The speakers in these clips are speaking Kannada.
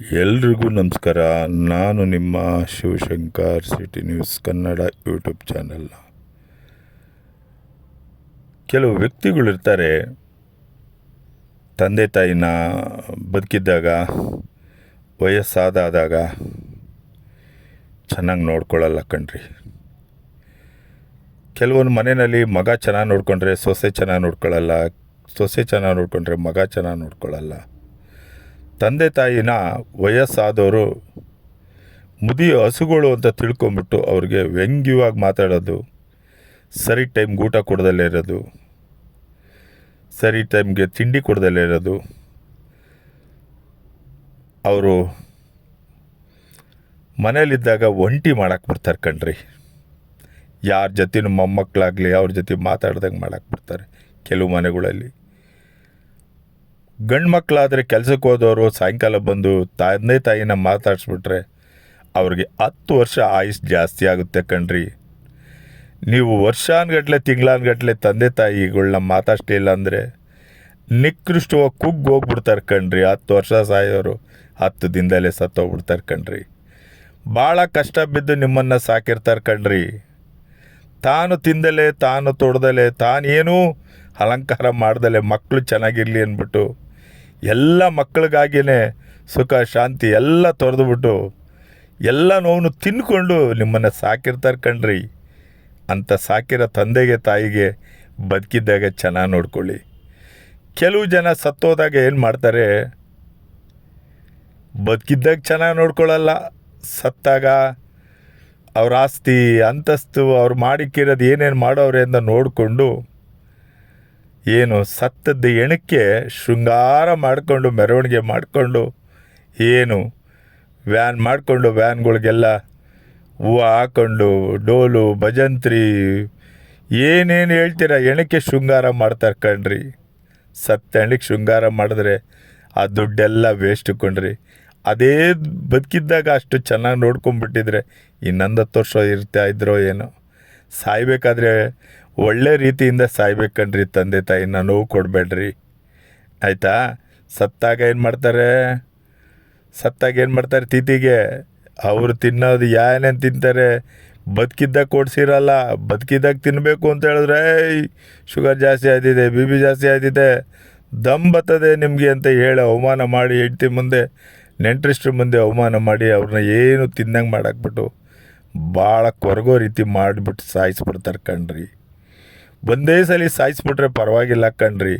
ಎಲ್ರಿಗೂ ನಮಸ್ಕಾರ. ನಾನು ನಿಮ್ಮ Shivashankar city news Kannada YouTube channel. ಕೆಲವು ವ್ಯಕ್ತಿಗಳಿರ್ತಾರೆ ತಂದೆ ತಾಯಿನ ಬದುಕಿದ್ದಾಗ, ವಯಸ್ಸಾದಾದಾಗ ಚೆನ್ನಾಗಿ ನೋಡ್ಕೊಳ್ಳಲ್ಲ ಕಣ್ರಿ. ಕೆಲವೊಂದು ಮನೆಯಲ್ಲಿ ಮಗ ಚೆನ್ನಾಗಿ ನೋಡ್ಕೊಂಡ್ರೆ ಸೊಸೆ ಚೆನ್ನಾಗಿ ನೋಡ್ಕೊಳ್ಳಲ್ಲ, ಸೊಸೆ ಚೆನ್ನಾಗಿ ನೋಡ್ಕೊಂಡ್ರೆ ಮಗ ಚೆನ್ನಾಗಿ ನೋಡ್ಕೊಳ್ಳಲ್ಲ. ತಂದೆ ತಾಯಿನ ವಯಸ್ಸಾದವರು ಮುದಿಯ ಹಸುಗಳು ಅಂತ ತಿಳ್ಕೊಂಬಿಟ್ಟು ಅವ್ರಿಗೆ ವ್ಯಂಗ್ಯವಾಗಿ ಮಾತಾಡೋದು. ಸರಿ ಟೈಮ್ಗೆ ಊಟ ಕೊಡದಲ್ಲೇ ಇರೋದು. ಸರಿ ಟೈಮ್ಗೆ ತಿಂಡಿ ಕೊಡದಲ್ಲೇ ಇರೋದು. ಅವರು ಮನೇಲಿದ್ದಾಗ ಒಂಟಿ ಮಾಡಕ್ಕೆ ಬಿಡ್ತಾರೆ ಕಣ್ರಿ. ಯಾರ ಜೊತೆನೂ ಮೊಮ್ಮಕ್ಕಳಾಗಲಿ ಅವ್ರ ಜೊತೆ ಮಾತಾಡ್ದಂಗೆ ಮಾಡಕ್ಕೆ ಬಿಡ್ತಾರೆ ಕೆಲವು ಮನೆಗಳಲ್ಲಿ. ಗಂಡು ಮಕ್ಕಳಾದರೆ ಕೆಲ್ಸಕ್ಕೆ ಹೋದವರು ಸಾಯಂಕಾಲ ಬಂದು ತಂದೆ ತಾಯಿನ ಮಾತಾಡಿಸ್ಬಿಟ್ರೆ ಅವ್ರಿಗೆ ಹತ್ತು ವರ್ಷ ಆಯುಸ್ ಜಾಸ್ತಿ ಆಗುತ್ತೆ ಕಣ್ರಿ. ನೀವು ವರ್ಷಾನುಗಟ್ಲೆ, ತಿಂಗಳಾನ್ಗಟ್ಲೆ ತಂದೆ ತಾಯಿಗಳನ್ನ ಮಾತಾಡ್ಸ್ಲಿಲ್ಲ ಅಂದರೆ ನಿಕೃಷ್ಟವಾಗಿ ಕುಗ್ಗೋಗ್ಬಿಡ್ತಾರೆ ಕಣ್ರಿ. ಹತ್ತು ವರ್ಷ ಸಾಯೋರು ಹತ್ತು ದಿನದಲ್ಲೇ ಸತ್ತೋಗ್ಬಿಡ್ತಾರೆ ಕಣ್ರಿ. ಭಾಳ ಕಷ್ಟ ಬಿದ್ದು ನಿಮ್ಮನ್ನು ಸಾಕಿರ್ತಾರೆ ಕಣ್ರಿ. ತಾನು ತಿಂದಲೇ, ತಾನು ತೊಡ್ದಲೆ, ತಾನೇನೂ ಅಲಂಕಾರ ಮಾಡ್ದಲೆ ಮಕ್ಕಳು ಚೆನ್ನಾಗಿರಲಿ ಅಂದ್ಬಿಟ್ಟು ಎಲ್ಲ ಮಕ್ಕಳಿಗಾಗಿಯೇ ಸುಖ, ಶಾಂತಿ ಎಲ್ಲ ತೊರೆದುಬಿಟ್ಟು ಎಲ್ಲ ನೋವನ್ನು ತಿನ್ಕೊಂಡು ನಿಮ್ಮನ್ನು ಸಾಕಿರ್ತಾರೆ ಕಣ್ರಿ. ಅಂತ ಸಾಕಿರೋ ತಂದೆಗೆ, ತಾಯಿಗೆ ಬದುಕಿದ್ದಾಗ ಚೆನ್ನಾಗಿ ನೋಡ್ಕೊಳ್ಳಿ. ಕೆಲವು ಜನ ಸತ್ತೋದಾಗ ಏನು ಮಾಡ್ತಾರೆ? ಬದುಕಿದ್ದಾಗ ಚೆನ್ನಾಗಿ ನೋಡ್ಕೊಳ್ಳಲ್ಲ. ಸತ್ತಾಗ ಅವ್ರ ಆಸ್ತಿ, ಅಂತಸ್ತು, ಅವ್ರು ಮಾಡಿಕ್ಕಿರೋದು ಏನೇನು ಮಾಡೋರೆ ಅಂತ ನೋಡಿಕೊಂಡು ಏನು ಸತ್ತದ್ದು ಎಣಕ್ಕೆ ಶೃಂಗಾರ ಮಾಡಿಕೊಂಡು, ಮೆರವಣಿಗೆ ಮಾಡಿಕೊಂಡು, ಏನು ವ್ಯಾನ್ ಮಾಡಿಕೊಂಡು, ವ್ಯಾನ್ಗಳಿಗೆಲ್ಲ ಹೂವು ಹಾಕೊಂಡು, ಡೋಲು, ಭಜಂತ್ರಿ, ಏನೇನು ಹೇಳ್ತೀರ? ಎಣಕ್ಕೆ ಶೃಂಗಾರ ಮಾಡ್ತಾರೆ ಕಣ್ರಿ. ಸತ್ತ ಎಣಕ್ಕೆ ಶೃಂಗಾರ ಮಾಡಿದ್ರೆ ಆ ದುಡ್ಡೆಲ್ಲ ವೇಸ್ಟ್ ಕೊಂಡ್ರಿ ಅದೇ ಬದುಕಿದ್ದಾಗ ಅಷ್ಟು ಚೆನ್ನಾಗಿ ನೋಡ್ಕೊಂಬಿಟ್ಟಿದ್ರೆ ಇನ್ನೊಂದು ಹತ್ತು ವರ್ಷ ಇರ್ತಾ ಇದ್ರೋ ಏನೋ. ಸಾಯ್ಬೇಕಾದ್ರೆ ಒಳ್ಳೆ ರೀತಿಯಿಂದ ಸಾಯ್ಬೇಕನ್ರಿ ತಂದೆ ತಾಯಿನ ನೋವು ಕೊಡಬೇಡ್ರಿ. ಆಯಿತಾ? ಸತ್ತಾಗ ಏನು ಮಾಡ್ತಾರೆ? ಸತ್ತಾಗ ಏನು ಮಾಡ್ತಾರೆ ತಿಥಿಗೆ? ಅವರು ತಿನ್ನೋದು ಏನೇನು ತಿಂತಾರೆ? ಬದುಕಿದ್ದಾಗ ಕೊಡ್ಸಿರಲ್ಲ, ಬದುಕಿದ್ದಾಗ ತಿನ್ನಬೇಕು ಅಂತ ಹೇಳಿದ್ರೆ ಶುಗರ್ ಜಾಸ್ತಿ ಆಯ್ತಿದೆ, ಬಿ ಬಿ ಜಾಸ್ತಿ ಆಯ್ತಿದೆ, ದಮ್ ಬರ್ತದೆ ನಿಮಗೆ ಅಂತ ಹೇಳಿ ಅವಮಾನ ಮಾಡಿ ಹೆಂಡತಿ ಮುಂದೆ, ನೆಂಟ್ರಿಷ್ಟ್ರ ಮುಂದೆ ಅವಮಾನ ಮಾಡಿ ಅವ್ರನ್ನ ಏನು ತಿನ್ನಂಗೆ ಮಾಡಾಕ್ಬಿಟ್ಟು, ಭಾಳ ಕೊರಗೋ ರೀತಿ ಮಾಡಿಬಿಟ್ಟು ಸಾಯಿಸ್ಬಿಡ್ತಾರೆ ಕಣ್ರಿ. ಒಂದೇ ಸಲ ಸಾಯಿಸ್ಬಿಟ್ರೆ ಪರವಾಗಿಲ್ಲ ಕಣ್ರಿ.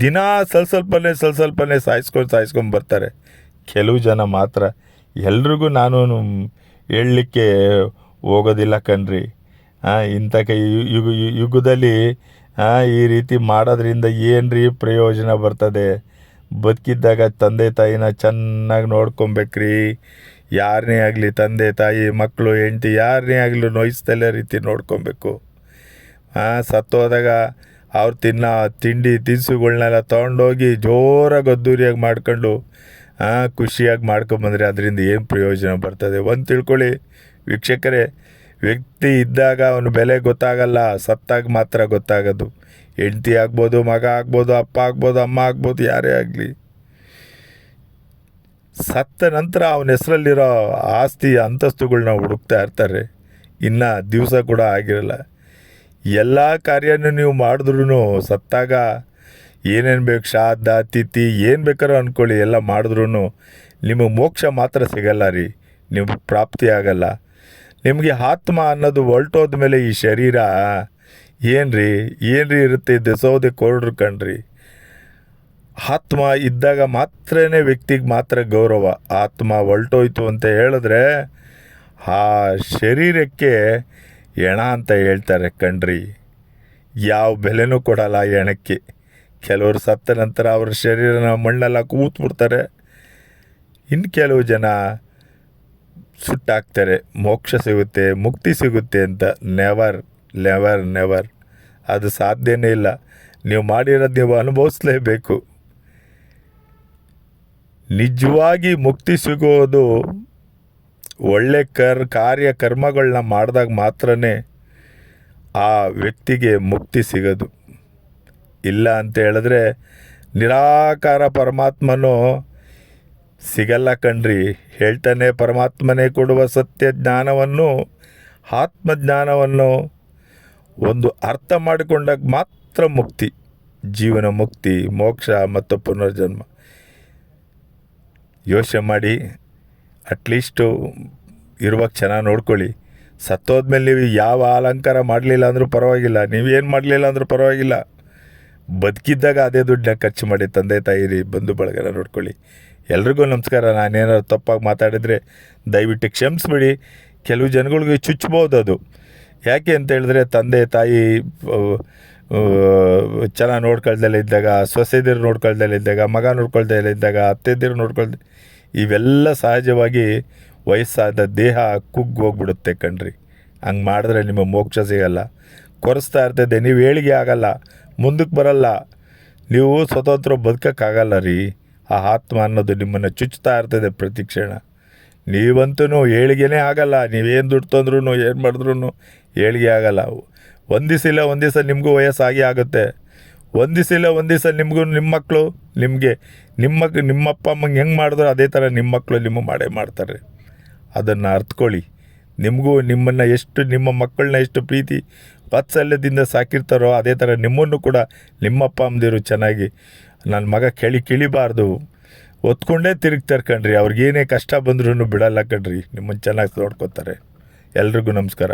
ದಿನ ಸ್ವಲ್ಪ ಸ್ವಲ್ಪನೇ ಸ್ವಲ್ಪ ಸ್ವಲ್ಪನೇ ಸಾಯಿಸ್ಕೊಂಡು ಸಾಯಿಸ್ಕೊಂಡು ಬರ್ತಾರೆ. ಕೆಲವು ಜನ ಮಾತ್ರ. ಎಲ್ರಿಗೂ ನಾನು ಹೇಳಲಿಕ್ಕೆ ಹೋಗೋದಿಲ್ಲ ಕಣ್ರಿ. ಇಂಥ ಕೈ ಯುಗ ಯುಗದಲ್ಲಿ ಈ ರೀತಿ ಮಾಡೋದ್ರಿಂದ ಏನು ರೀ ಪ್ರಯೋಜನ ಬರ್ತದೆ? ಬದುಕಿದ್ದಾಗ ತಂದೆ ತಾಯಿನ ಚೆನ್ನಾಗಿ ನೋಡ್ಕೊಬೇಕ್ರಿ. ಯಾರನ್ನೇ ಆಗಲಿ ತಂದೆ ತಾಯಿ ಮಕ್ಕಳು ಹೆಂಡ್ತಿ ಯಾರನ್ನೇ ಆಗಲಿ ನೋಯಿಸ್ತಲ್ಲೇ ರೀತಿ ನೋಡ್ಕೊಬೇಕು. ಸತ್ತೋದಾಗ ಅವ್ರು ತಿನ್ನೋ, ತಿಂಡಿ ತಿನಿಸುಗಳ್ನೆಲ್ಲ ತೊಗೊಂಡೋಗಿ ಜೋರಾಗಿ ಅದ್ದೂರಿಯಾಗಿ ಮಾಡ್ಕೊಂಡು ಖುಷಿಯಾಗಿ ಮಾಡ್ಕೊಂಬಂದರೆ ಅದರಿಂದ ಏನು ಪ್ರಯೋಜನ ಬರ್ತದೆ ಒಂದು ತಿಳ್ಕೊಳ್ಳಿ. ವೀಕ್ಷಕರೇ, ವ್ಯಕ್ತಿ ಇದ್ದಾಗ ಅವನ ಬೆಲೆ ಗೊತ್ತಾಗಲ್ಲ, ಸತ್ತಾಗ ಮಾತ್ರ ಗೊತ್ತಾಗೋದು. ಹೆಂಡತಿ ಆಗ್ಬೋದು, ಮಗ ಆಗ್ಬೋದು, ಅಪ್ಪ ಆಗ್ಬೋದು, ಅಮ್ಮ ಆಗ್ಬೋದು, ಯಾರೇ ಆಗಲಿ. ಸತ್ತ ನಂತರ ಅವನ ಹೆಸರಲ್ಲಿರೋ ಆಸ್ತಿ ಅಂತಸ್ತುಗಳನ್ನ ಹುಡುಕ್ತಾ ಇರ್ತಾರೆ. ಇನ್ನು ದಿವಸ ಕೂಡ ಆಗಿರಲ್ಲ. ಎಲ್ಲ ಕಾರ್ಯನೂ ನೀವು ಮಾಡಿದ್ರೂ ಸತ್ತಾಗ ಏನೇನು ಬೇಕು, ಶ್ರಾದ್ದ, ತಿಥಿ, ಏನು ಬೇಕಾದ್ರೂ ಅಂದ್ಕೊಳ್ಳಿ ಎಲ್ಲ ಮಾಡಿದ್ರೂ ನಿಮಗೆ ಮೋಕ್ಷ ಮಾತ್ರ ಸಿಗಲ್ಲ ರೀ. ನಿಮಗೆ ಪ್ರಾಪ್ತಿ ಆಗಲ್ಲ. ನಿಮಗೆ ಆತ್ಮ ಅನ್ನೋದು ಹೊರಟೋದ ಮೇಲೆ ಈ ಶರೀರ ಏನು ರೀ? ಏನು ರೀ ಇರುತ್ತೆ ದೆಸೋದೆ ಕೊರಡ್ರು ಕಣ್ರಿ? ಆತ್ಮ ಇದ್ದಾಗ ಮಾತ್ರನೇ ವ್ಯಕ್ತಿಗೆ ಮಾತ್ರ ಗೌರವ. ಆತ್ಮ ಹೊಲ್ಟೋಯ್ತು ಅಂತ ಹೇಳಿದ್ರೆ ಆ ಶರೀರಕ್ಕೆ ಎಣ ಅಂತ ಹೇಳ್ತಾರೆ ಕಣ್ರಿ. ಯಾವ ಬೆಲೆನೂ ಕೊಡಲ್ಲ ಹೆಣಕ್ಕೆ ಕೆಲವರು ಸತ್ತ ನಂತರ ಅವ್ರ ಶರೀರನ ಮಣ್ಣೆಲ್ಲ ಕೂತ್ಬಿಡ್ತಾರೆ. ಇನ್ನು ಕೆಲವು ಜನ ಸುಟ್ಟಾಕ್ತಾರೆ. ಮೋಕ್ಷ ಸಿಗುತ್ತೆ, ಮುಕ್ತಿ ಸಿಗುತ್ತೆ ಅಂತ. ನೆವರ್ ನೆವರ್ ನೆವರ್ ಅದು ಸಾಧ್ಯನೇ ಇಲ್ಲ. ನೀವು ಮಾಡಿರೋದು ನೀವು ಅನುಭವಿಸ್ಲೇಬೇಕು. ನಿಜವಾಗಿ ಮುಕ್ತಿ ಸಿಗೋದು ಒಳ್ಳೆ ಕರ್, ಕಾರ್ಯ ಕರ್ಮಗಳನ್ನ ಮಾಡಿದಾಗ ಮಾತ್ರನೇ ಆ ವ್ಯಕ್ತಿಗೆ ಮುಕ್ತಿ ಸಿಗೋದು. ಇಲ್ಲ ಅಂತ ಹೇಳಿದ್ರೆ ನಿರಾಕಾರ ಪರಮಾತ್ಮನೂ ಸಿಗಲ್ಲ ಕಣ್ರಿ. ಹೇಳ್ತಾನೆ ಪರಮಾತ್ಮನೇ ಕೊಡುವ ಸತ್ಯ ಜ್ಞಾನವನ್ನು, ಆತ್ಮಜ್ಞಾನವನ್ನು ಒಂದು ಅರ್ಥ ಮಾಡಿಕೊಂಡಾಗ ಮಾತ್ರ ಮುಕ್ತಿ. ಜೀವನ ಮುಕ್ತಿ, ಮೋಕ್ಷ ಮತ್ತು ಪುನರ್ಜನ್ಮ. ಯೋಚನೆ ಮಾಡಿ. ಅಟ್ಲೀಸ್ಟು ಇರುವಾಗ ಚೆನ್ನಾಗಿ ನೋಡ್ಕೊಳ್ಳಿ. ಸತ್ತೋದ್ಮೇಲೆ ನೀವು ಯಾವ ಅಲಂಕಾರ ಮಾಡಲಿಲ್ಲ ಅಂದರೂ ಪರವಾಗಿಲ್ಲ. ನೀವೇನು ಮಾಡಲಿಲ್ಲ ಅಂದರೂ ಪರವಾಗಿಲ್ಲ. ಬದುಕಿದ್ದಾಗ ಅದೇ ದುಡ್ಡನ್ನ ಖರ್ಚು ಮಾಡಿ ತಂದೆ, ತಾಯಿರಿ, ಬಂಧು, ಬಳಗನ ನೋಡ್ಕೊಳ್ಳಿ. ಎಲ್ರಿಗೂ ನಮಸ್ಕಾರ. ನಾನೇನಾದ್ರು ತಪ್ಪಾಗಿ ಮಾತಾಡಿದರೆ ದಯವಿಟ್ಟು ಕ್ಷಮಿಸ್ಬಿಡಿ. ಕೆಲವು ಜನಗಳಿಗೆ ಚುಚ್ಚಬಹುದು ಅದು. ಯಾಕೆ ಅಂತ ಹೇಳಿದ್ರೆ ತಂದೆ, ತಾಯಿ ಚೆನ್ನಾಗಿ ನೋಡ್ಕೊಳ್ದಲ್ಲೇ ಇದ್ದಾಗ, ಸೊಸೆದಿರು ನೋಡ್ಕೊಳ್ದಲ್ಲೇ ಇದ್ದಾಗ, ಮಗ ನೋಡ್ಕೊಳ್ದಲ್ಲೇ ಇದ್ದಾಗ, ಅತ್ತೆದಿರು ನೋಡ್ಕೊಳ್ದೆ ಇವೆಲ್ಲ ಸಹಜವಾಗಿ ವಯಸ್ಸಾದ ದೇಹ ಕುಗ್ಗೋಗ್ಬಿಡುತ್ತೆ ಕಣ್ರಿ. ಹಂಗೆ ಮಾಡಿದ್ರೆ ನಿಮಗೆ ಮೋಕ್ಷ ಸಿಗಲ್ಲ. ಕೊರೆಸ್ತಾ ಇರ್ತದೆ, ನೀವು ಏಳಿಗೆ ಆಗಲ್ಲ, ಮುಂದಕ್ಕೆ ಬರಲ್ಲ. ನೀವು ಸ್ವತಂತ್ರ ಬದುಕೋಕ್ಕಾಗಲ್ಲ ರೀ ಆ ಆತ್ಮ ಅನ್ನೋದು ನಿಮ್ಮನ್ನು ಚುಚ್ತಾ ಇರ್ತದೆ ಪ್ರತಿ ಕ್ಷಣ. ನೀವಂತೂ ಏಳಿಗೆನೇ ಆಗಲ್ಲ. ನೀವೇನು ದುಡ್ಡು ತಂದ್ರೂ ಏನು ಮಾಡಿದ್ರೂ ಏಳಿಗೆ ಆಗಲ್ಲ. ಒಂದು ದಿವಸ ಇಲ್ಲ ಒಂದು ದಿವಸ ನಿಮಗೂ ವಯಸ್ಸಾಗಿ ಆಗುತ್ತೆ. ಒಂದು ದಿವಸ ಇಲ್ಲ, ಒಂದು ದಿವಸ ನಿಮಗೂ ನಿಮ್ಮ ಮಕ್ಕಳು ನಿಮಗೆ, ನಿಮ್ಮ ನಿಮ್ಮಪ್ಪ, ಅಮ್ಮಂಗೆ ಹೆಂಗೆ ಮಾಡಿದ್ರು ಅದೇ ಥರ ನಿಮ್ಮ ಮಕ್ಕಳು ನಿಮ್ಮ ಮಾಡೇ ಮಾಡ್ತಾರೆ. ಅದನ್ನು ಅರ್ತ್ಕೊಳ್ಳಿ. ನಿಮಗೂ ನಿಮ್ಮನ್ನು ಎಷ್ಟು, ನಿಮ್ಮ ಮಕ್ಕಳನ್ನ ಎಷ್ಟು ಪ್ರೀತಿ ವಾತ್ಸಲ್ಯದಿಂದ ಸಾಕಿರ್ತಾರೋ ಅದೇ ಥರ ನಿಮ್ಮನ್ನು ಕೂಡ ನಿಮ್ಮಪ್ಪ ಅಮ್ಮದಿರು ಚೆನ್ನಾಗಿ ನನ್ನ ಮಗ ಕೆಳಿ ಕಿಳಿಬಾರ್ದು. ಒತ್ಕೊಂಡೇ ತಿರುಗ್ತಾರೆ ಕಣ್ರಿ. ಅವ್ರಿಗೇನೇ ಕಷ್ಟ ಬಂದ್ರೂ ಬಿಡಲ್ಲ ಕಣ್ರಿ. ನಿಮ್ಮನ್ನು ಚೆನ್ನಾಗಿ ನೋಡ್ಕೊತಾರೆ. ಎಲ್ರಿಗೂ ನಮಸ್ಕಾರ.